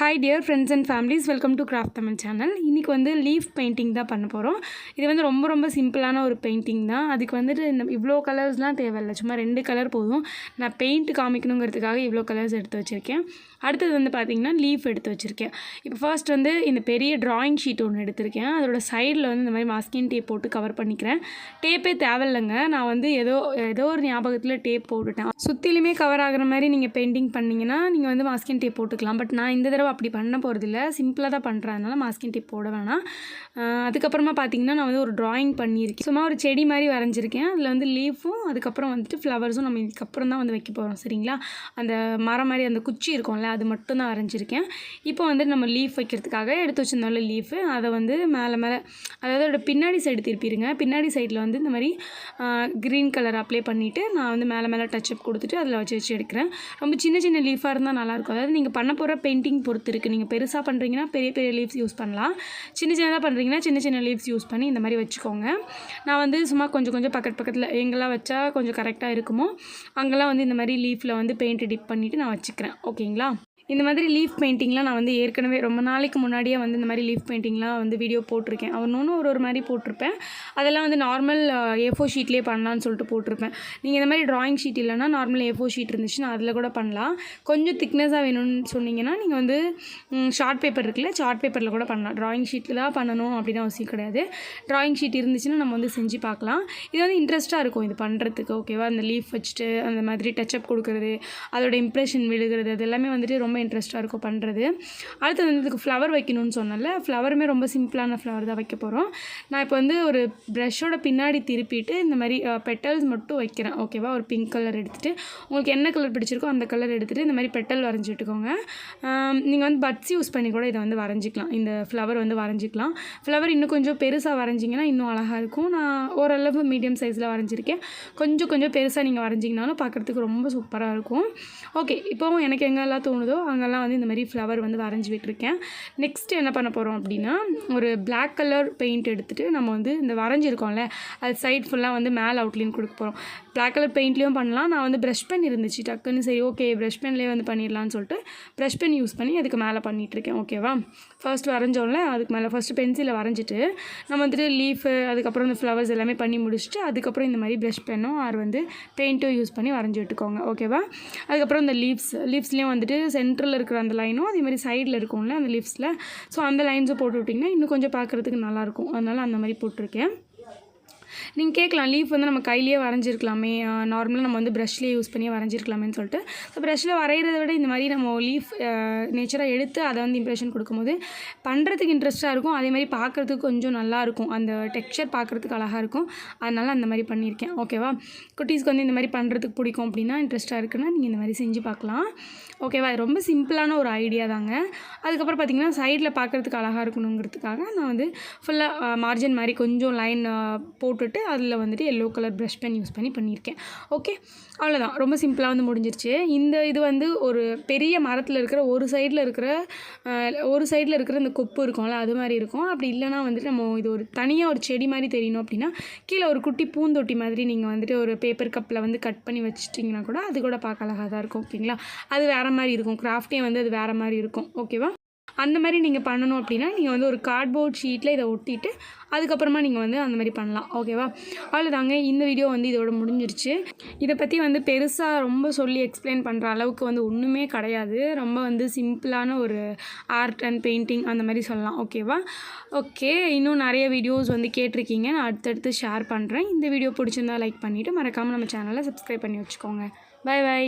Hi dear friends and families welcome to craft Tamil channel இன்றைக்கி வந்து leaf painting தான் பண்ண போகிறோம் இது வந்து ரொம்ப ரொம்ப சிம்பிளான ஒரு பெயிண்டிங் தான். அதுக்கு வந்துட்டு இந்த இவ்வளோ கலர்ஸ்லாம் தேவையில்லை. சும்மா ரெண்டு கலர் போதும். நான் பெயிண்ட் காமிக்கணுங்கிறதுக்காக இவ்வளோ கலர்ஸ் எடுத்து வச்சுருக்கேன். அடுத்தது வந்து பார்த்திங்கன்னா லீஃப் எடுத்து வச்சுருக்கேன். இப்போ ஃபர்ஸ்ட் வந்து இந்த பெரிய ட்ராயிங் ஷீட் ஒன்று எடுத்திருக்கேன். அதோட சைடில் வந்து இந்த மாதிரி மாஸ்கின் டேப் போட்டு கவர் பண்ணிக்கிறேன். டேப்பே தேவையில்லைங்க. நான் வந்து ஏதோ ஏதோ ஒரு ஞாபகத்தில் டேப் போட்டுட்டேன். சுற்றிலுமே கவர் ஆகிற மாதிரி நீங்கள் பெயிண்டிங் பண்ணிங்கன்னா நீங்கள் வந்து மாஸ்கின் டேப் போட்டுக்கலாம். பட் நான் இந்த தடவை அப்படி பண்ண போகிறதில்ல சிம்பிளாக தான் பண்ணுறதுனால மாஸ்கின் டிப் போட வேணாம். அதுக்கப்புறமா பார்த்திங்கன்னா நான் வந்து ஒரு ட்ராயிங் பண்ணியிருக்கேன். சும்மா ஒரு செடி மாதிரி வரைஞ்சிருக்கேன். அதில் வந்து லீஃபும் அதுக்கப்புறம் வந்துட்டு ஃப்ளவர்ஸும் நம்ம இதுக்கப்புறம் தான் வந்து வைக்க போகிறோம் சரிங்களா? அந்த மரம் மாதிரி அந்த குச்சி இருக்கும்ல அது மட்டும் தான் வரைஞ்சிருக்கேன். இப்போ வந்து நம்ம லீஃப் வைக்கிறதுக்காக எடுத்து வச்சிருந்தோம்ல லீஃபு அதை வந்து மேலே மேலே அதாவது அதோட பின்னாடி சைடு திருப்பிடுங்க பின்னாடி சைடில் வந்து இந்த மாதிரி க்ரீன் கலர் அப்ளை பண்ணிவிட்டு நான் வந்து மேலே மேலே டச்சப் கொடுத்துட்டு அதில் வச்சு வச்சு எடுக்கிறேன். ரொம்ப சின்ன சின்ன லீஃபாக இருந்தால் நல்லாயிருக்கும் அதாவது நீங்கள் பண்ண போகிற பெயிண்டிங் பொறுத்து இருக்குது நீங்கள் பெருசாக பண்ணுறீங்கன்னா பெரிய பெரிய லீவ்ஸ் யூஸ் பண்ணலாம். சின்ன சின்னதாக பண்ணுறீங்கன்னா சின்ன சின்ன லீவ்ஸ் யூஸ் பண்ணி இந்த மாதிரி வச்சுக்கோங்க. நான் வந்து சும்மா கொஞ்சம் கொஞ்சம் பக்கத்து பக்கத்தில் எங்கெல்லாம் வச்சா கொஞ்சம் கரெக்டாக இருக்குமோ அங்கெல்லாம் வந்து இந்த மாதிரி லீஃபில் வந்து பெயிண்ட் டிப் பண்ணிவிட்டு நான் வச்சுக்கிறேன். ஓகேங்களா இந்த மாதிரி லீஃப் பெயிண்டிங்லாம் நான் வந்து ஏற்கனவே ரொம்ப நாளைக்கு முன்னாடியே வந்து இந்த மாதிரி லீஃப் பெயிண்டிங்லாம் வந்து வீடியோ போட்டிருக்கேன். ஒன்று ஒரு ஒரு மாதிரி போட்டிருப்பேன். அதெல்லாம் வந்து நார்மல் ஏஃபோ ஷீட்லேயே பண்ணலான்னு சொல்லிட்டு போட்டிருப்பேன். நீங்கள் இந்த மாதிரி ட்ராயிங் ஷீட் இல்லைன்னா நார்மல் ஏஃபோ ஷீட் இருந்துச்சுன்னா அதில் கூட பண்ணலாம். கொஞ்சம் திக்னஸாக வேணும்னு சொன்னீங்கன்னா நீங்கள் வந்து ஷார்ட் பேப்பர் இருக்குல்ல ஷார்ட் பேப்பரில் கூட பண்ணலாம். ட்ராயிங் ஷீட்டில் தான் பண்ணணும் அப்படின்னு அவசியம் கிடையாது. ட்ராயிங் ஷீட் இருந்துச்சுன்னா நம்ம வந்து செஞ்சு பார்க்கலாம். இது வந்து இன்ட்ரெஸ்ட்டாக இருக்கும் இது பண்ணுறதுக்கு ஓகேவா அந்த லீஃப் வச்சுட்டு அந்த மாதிரி டச்சப் கொடுக்குறது அதோட இம்ப்ரெஷன் விழுகிறது அது எல்லாமே வந்துட்டு ரொம்ப இன்ட்ரெஸ்ட்டாக இருக்கும் பண்ணுறது அடுத்து வந்து இதுக்கு ஃப்ளவர் வைக்கணும்னு சொன்னல ஃப்ளவருமே ரொம்ப சிம்பிளான ஃப்ளவர் தான் வைக்க போகிறோம் நான் இப்போ வந்து ஒரு ப்ரெஷ்ஷோட பின்னாடி திருப்பிட்டு இந்த மாதிரி பெட்டல்ஸ் மட்டும் வைக்கிறேன். ஓகேவா ஒரு பிங்க் கலர் எடுத்துகிட்டு உங்களுக்கு என்ன கலர் பிடிச்சிருக்கோ அந்த கலர் எடுத்துகிட்டு இந்த மாதிரி பெட்டல் வரைஞ்சி விட்டுக்கோங்க. நீங்கள் வந்து பட்ஸ் யூஸ் பண்ணி கூட இதை வந்து வரைஞ்சிக்கலாம். இந்த ஃப்ளவர் வந்து வரைஞ்சிக்கலாம். ஃப்ளவர் இன்னும் கொஞ்சம் பெருசாக வரைஞ்சிங்கன்னா இன்னும் அழகாக இருக்கும். நான் ஓரளவு மீடியம் சைஸில் வரைஞ்சிருக்கேன். கொஞ்சம் கொஞ்சம் பெருசாக நீங்கள் வரைஞ்சிங்கனாலும் பார்க்குறதுக்கு ரொம்ப சூப்பராக இருக்கும். ஓகே இப்போவும் எனக்கு எங்கெல்லாம் தோணுதோ அங்கெல்லாம் வந்து இந்த மாதிரி ஃப்ளவர் வந்து வரைஞ்சி விட்டுருக்கேன். நெக்ஸ்ட்டு என்ன பண்ண போகிறோம் அப்படின்னா ஒரு பிளாக் கலர் பெயிண்ட் எடுத்துகிட்டு நம்ம வந்து இந்த வரைஞ்சிருக்கோம்ல அது சைட் ஃபுல்லாக வந்து மேலே அவுட்லைன் கொடுக்க போகிறோம் பிளாக் கலர் பெயிண்ட்லேயும் பண்ணலாம். நான் வந்து ப்ரஷ் பென் இருந்துச்சு டக்குன்னு சரி ஓகே ப்ரஷ் பென்லேயே வந்து பண்ணிடலான்னு சொல்லிட்டு ப்ரஷ் பென் யூஸ் பண்ணி அதுக்கு மேலே பண்ணிகிட்ருக்கேன் ஓகேவா ஃபர்ஸ்ட் வரைஞ்சோம்ல அதுக்கு மேலே ஃபஸ்ட்டு பென்சிலை வரைஞ்சிட்டு நம்ம வந்துட்டு லீஃபு அதுக்கப்புறம் இந்த ஃப்ளவர்ஸ் எல்லாமே பண்ணி முடிச்சுட்டு அதுக்கப்புறம் இந்த மாதிரி ப்ரஷ் பென்னும் ஆர் வந்து பெயிண்ட்டும் யூஸ் பண்ணி வரைஞ்சி விட்டுக்கோங்க ஓகேவா அதுக்கப்புறம் இந்த லீவ்ஸ் லீவ்ஸ்லேயும் வந்துட்டு சென்டரில் இருக்கிற அந்த லைனும் அதே மாதிரி சைடில் இருக்கும்ல அந்த லிப்ஸில் ஸோ அந்த லைன்ஸும் போட்டு விட்டிங்கன்னா இன்னும் கொஞ்சம் பார்க்குறதுக்கு நல்லாயிருக்கும். அதனால் அந்த மாதிரி போட்டிருக்கேன். நீங்கள் கேட்கலாம் லீஃப் வந்து நம்ம கையிலேயே வரைஞ்சிருக்கலாமே. நார்மலாக நம்ம வந்து ப்ரஷ்லேயே யூஸ் பண்ணி வரைஞ்சிருக்கலாமேன்னு சொல்லிட்டு. ஸோ ப்ரஷ்ஷில் வரைகிறத விட இந்த மாதிரி நம்ம லீஃப் நேச்சராக எடுத்து அதை வந்து இம்ப்ரெஷன் கொடுக்கும்போது பண்ணுறதுக்கு இன்ட்ரெஸ்ட்டாக இருக்கும். அதே மாதிரி பார்க்குறதுக்கு கொஞ்சம் நல்லாயிருக்கும் அந்த டெக்ஸ்சர் பார்க்குறதுக்கு அழகாக இருக்கும். அதனால் அந்த மாதிரி பண்ணியிருக்கேன். ஓகேவா குட்டீஸ்க்கு வந்து இந்த மாதிரி பண்ணுறதுக்கு பிடிக்கும் அப்படின்னா இன்ட்ரெஸ்ட்டாக இருக்குன்னா நீங்கள் இந்த மாதிரி செஞ்சு பார்க்கலாம். ஓகேவா இது ரொம்ப சிம்பிளான ஒரு ஐடியா தாங்க. அதுக்கப்புறம் பார்த்தீங்கன்னா சைடில் பார்க்குறதுக்கு அழகாக இருக்கணுங்கிறதுக்காக நான் வந்து ஃபுல்லாக மார்ஜின் மாதிரி கொஞ்சம் லைன் போட்டுட்டு அதில் வந்துட்டு yellow colour brush pen use பண்ணி பண்ணியிருக்கேன். ஓகே அவ்வளோதான் ரொம்ப சிம்பிளாக வந்து முடிஞ்சிருச்சு. இந்த இது வந்து ஒரு பெரிய மரத்தில் இருக்கிற ஒரு சைடில் இருக்கிற ஒரு சைடில் இருக்கிற இந்த கொப்பு இருக்கும்ல அது மாதிரி இருக்கும். அப்படி இல்லைனா வந்துட்டு நம்ம இது ஒரு தனியாக ஒரு செடி மாதிரி தெரியணும் அப்படின்னா கீழே ஒரு குட்டி பூந்தொட்டி மாதிரி நீங்கள் வந்துட்டு ஒரு பேப்பர் கப்பில் வந்து கட் பண்ணி வச்சிட்டிங்கன்னா கூட அது கூட பார்க்க அழகாக தான் இருக்கும். ஓகேங்களா? அது வேறு மாதிரி இருக்கும். கிராஃப்டே வந்து அது வேறு மாதிரி இருக்கும். ஓகேவா அந்த மாதிரி நீங்கள் பண்ணணும் அப்படின்னா நீங்கள் வந்து ஒரு கார்ட்போர்ட் ஷீட்டில் இதை ஒட்டிட்டு அதுக்கப்புறமா நீங்கள் வந்து அந்த மாதிரி பண்ணலாம். ஓகேவா அவ்வளோதாங்க இந்த வீடியோ வந்து இதோட முடிஞ்சிருச்சு. இதை பற்றி வந்து பெருசாக ரொம்ப சொல்லி எக்ஸ்பிளைன் பண்ணுற அளவுக்கு வந்து ஒன்றுமே கிடையாது. ரொம்ப வந்து சிம்பிளான ஒரு ஆர்ட் அண்ட் பெயிண்டிங் அந்த மாதிரி சொல்லலாம். ஓகேவா ஓகே இன்னும் நிறைய வீடியோஸ் வந்து கேட்டிருக்கீங்க. நான் அடுத்தடுத்து ஷேர் பண்ணுறேன் இந்த வீடியோ பிடிச்சிருந்தா லைக் பண்ணிவிட்டு மறக்காமல் நம்ம சேனலை சப்ஸ்கிரைப் பண்ணி வச்சுக்கோங்க. By by